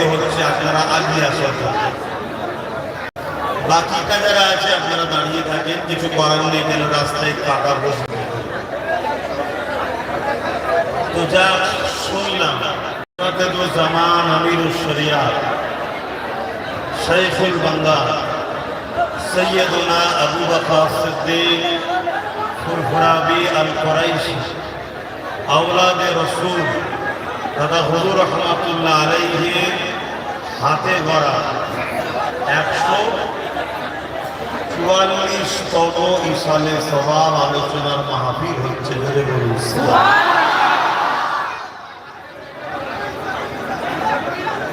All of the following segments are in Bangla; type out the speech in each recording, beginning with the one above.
দিতে হচ্ছে আপনারা আগিয়ে আসার বাকিটা যারা আছে, আপনারা দাঁড়িয়ে থাকেন, কিছু করার নেই কেন রাস্তায় কাটা বসবে। তো যা শুনলাম জামান আমির শরিয়া শৈখুল বাঙ্গা সৈয়দনা আবু বকর সিদ্দিক ফুরফুরাবি আল কোরাইশি, আওলাদে রসুল দাদা হুজুর রহমাতুল্লাহ আলাইহির হাতে গড়া একশো চুয়াল্লিশ তম ইসালে সবাব আলোচনার মাহফিল হচ্ছে ধরে বলুন।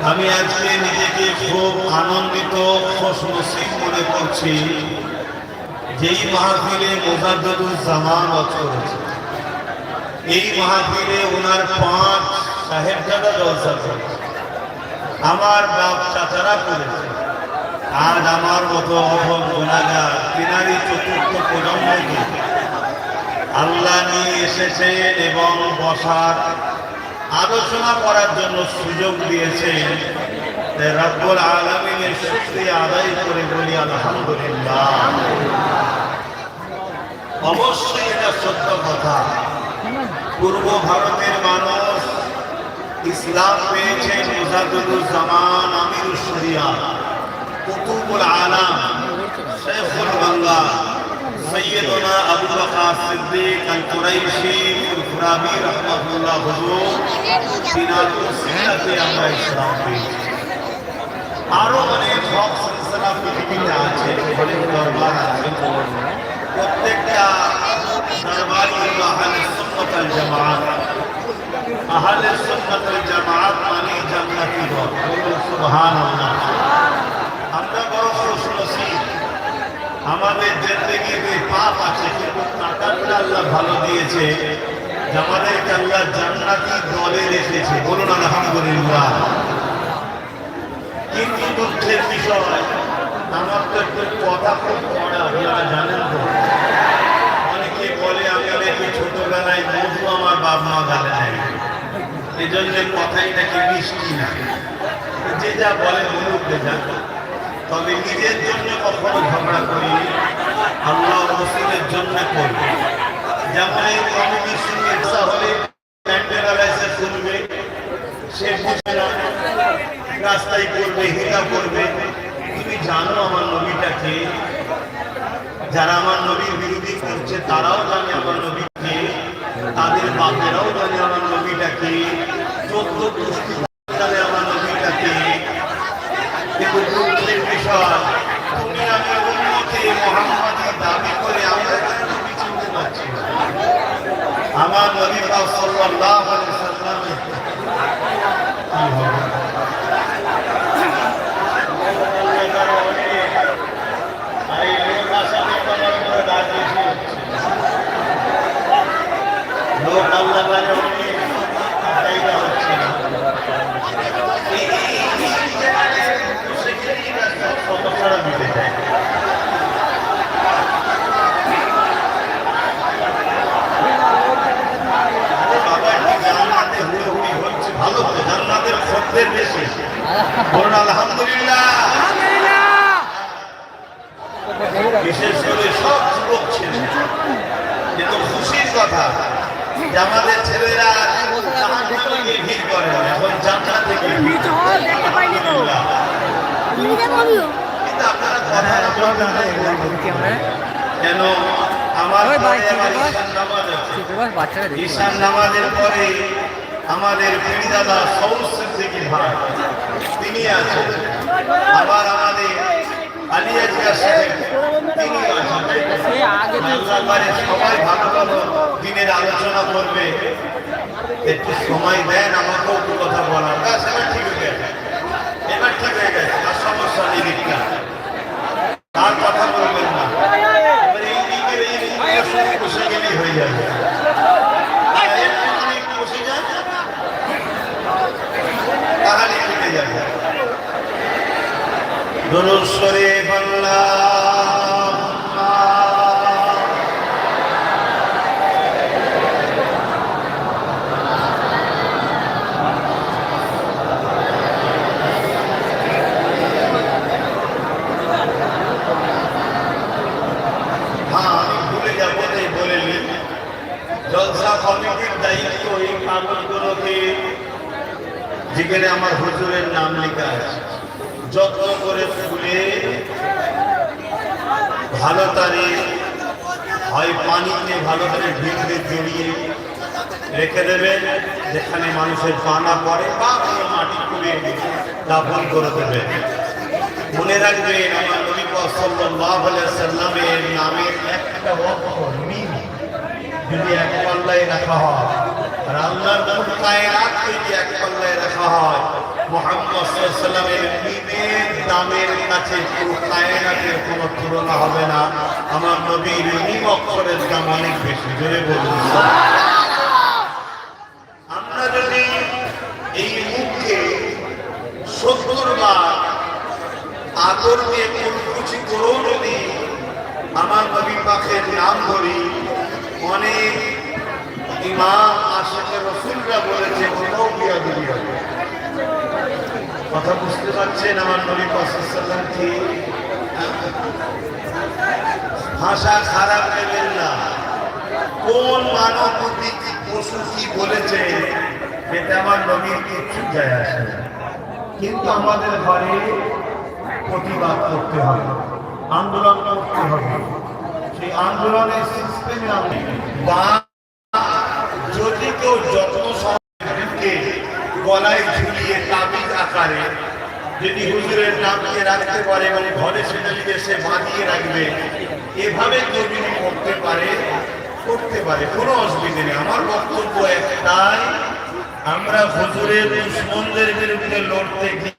আমি আজকে নিজেকে খুব আনন্দিত খুশ নসিব মনে করছি যেই মাহফিলে মোজাদ্দুজ্জামান ওয়াজ করেছে এই মাহফিলে ওনার পাঁচ জলসা করেছে আমার বাপ চাচারা করেছে, আজ আমার মতো অভব গুণাগার তিনারি চতুর্থ প্রজন্মকে আল্লাহ নিয়ে এসেছেন এবং বসার আলোচনা করার জন্য সুযোগ দিয়েছেন। রব্বুল আলমিনের শুক্রিয়া আদায় করে বলি, আলহামদুলিল্লাহ। অবশ্যই এটা সত্য কথা। পূর্ব ভারতের মানুষ ইসলাম পেয়েছেন মুজাদুজ্জামান আমির শরিয়া, কুতুবুল আলাম, শেখুল বাংলা, সৈয়দনা আবু বকর সিদ্দিক আল কুরাইশি ফুরফুরাবি রাহমাতুল্লাহ হুজুর তিনার ওসিলাতে আমরা ইসলাম পেয়েছি। আরও অনেক হক সিলসিলা পৃথিবীতে আছে অনেক দরবার আছে। প্রত্যেকটা দরবারি আহলে সুন্নাত আল জামাত আহলে সুন্নাত আল জামাত মানে জান্নাতি সুবহানাল্লাহ। আমরা বড় খুশ নসিব আমাদের পাপ আছে, কিন্তু আল্লাহ ভালো দিয়েছে আমাদেরকে আল্লাহ জান্নাতি দলে রেখেছে। বলুন, আলহামদুলিল্লাহ। কিন্তু দুঃখের বিষয়? আমার তো একটু কথা খুব আপনারা জানেন তো। অনেকে বলে, আমি নাকি ছোটবেলায় মধু আমার বাপ মা গালে এই জন্য কথাই নাকি মিষ্টি না। যে যা বলে বলুক যা তবে নিজের জন্য কখনো ঝগড়া করিনি। আল্লাহ রসুলের জন্য করি যেমন এই কমিটির সঙ্গে ইচ্ছা হলে প্যান্ডেলাইসে শুনবে। সে বুঝে না, রাস্তায় করবে হিলা করবে। তুমি জানো আমার নবীটাকে যারা আমার নবীর বিরোধী করছে, তারাও জানে আমার নবীকে তাদের বাপেরাও জানে আমার নবীটাকে চোদ্দ পুষ্টি জানে আমার নবীটাকে কিন্তু দুঃখের বিষয়, তুমি আমি উন্নতি মোহাম্মদী দাবি করে আমরা আমার হচ্ছে না সমস্যাটা মিটে যায় আরে বাবা একটু জান্নাতে হুড়োহুড়ি হচ্ছে ভালো জান্নাতের খদ্দের বেশি বলুন আলহামদুলিল্লাহ। বিশেষ করে সব যুবক ছেলে কিন্তু খুশির কথা যে আমাদের ছেলেরা ভিড় করে এখন জান্নাত। কিন্তু আপনারা কথা। কেন? আমার ভাই, পরে ঈশান নামাজের আমাদের পীরদাদা সৌসের থেকে ভাই তিনি আছেন। আমাদের আলিয়া জিয়া সাহেব তিনি সবাই ভালো ভালো দিনের আলোচনা করবে। একটু সময় দেন আমাকেও একটু কথা বলার। ব্যাস এবার ঠিক হয়ে গেছে। এবার ঠিক হয়ে গেছে। আর সমস্যা নেই দিকটা কথা বলবেন না। এবার এই দিকের এই দিকের বসে গেলেই হয়ে যাবে। আর একটু অনেক বসে যান। জলসা কমিটির দায়িত্ব এই কাগজগুলোকে যেখানে আমার হুজুরের নাম লেখা। আছে যত্ন করে ফুলে ভালো তারে, হয় পানিতে ভালো করে ভিড়ে জড়িয়ে রেখে দেবেন যেখানে মানুষের পানা পড়ে বা মাটি খুলে দাফন করে দেবেন মনে রাখবেন, আমার নবী সাল্লাল্লাহু আলাইহি সাল্লামের নামের একটা অক্ষর মিম, যদি এক পাল্লায় রাখা হয় আর আল্লাহর যদি এক পাল্লায় রাখা হয়। মোহাম্মদ সাল্লামের দামের কাছে পুরো কায়নাতের কোনো তুলনা হবে না। আমার নবীর মিম অক্ষরের বলুন। আমরা যদি এই মুখকে সত্তর বার আদর দিয়ে কুলকুচি করেও যদি আমার নবী পাখের নাম ধরি, অনেক ইমাম রসুলরা বিয়া দিবি হবে কথা বুঝতে পারছেন আমার নবী পাশাল্লাম কি? ভাষা খারাপ নেবেন না। কোন মানব পশু কি বলেছে এটা আমার নবীর কিচ্ছু যায় আসে কিন্তু আমাদের ঘরে প্রতিবাদ করতে হবে, আন্দোলন করতে হবে। সেই আন্দোলনের সিস্টেমে আমি বা যদি কেউ যত্ন সহকারে গলায় ঝুলিয়ে তাবিজ আকারে যদি হুজুরের নামকে রাখতে পারে এবং ঘরে সেটা নিয়ে সে বাঁধিয়ে রাখবে, এভাবে কেউ যদি করতে পারে করতে পারে, কোনো অসুবিধে নেই। আমার বক্তব্য একটাই, আমরা হুজুরের দুশ্মনদের বিরুদ্ধে লড়তে গিয়ে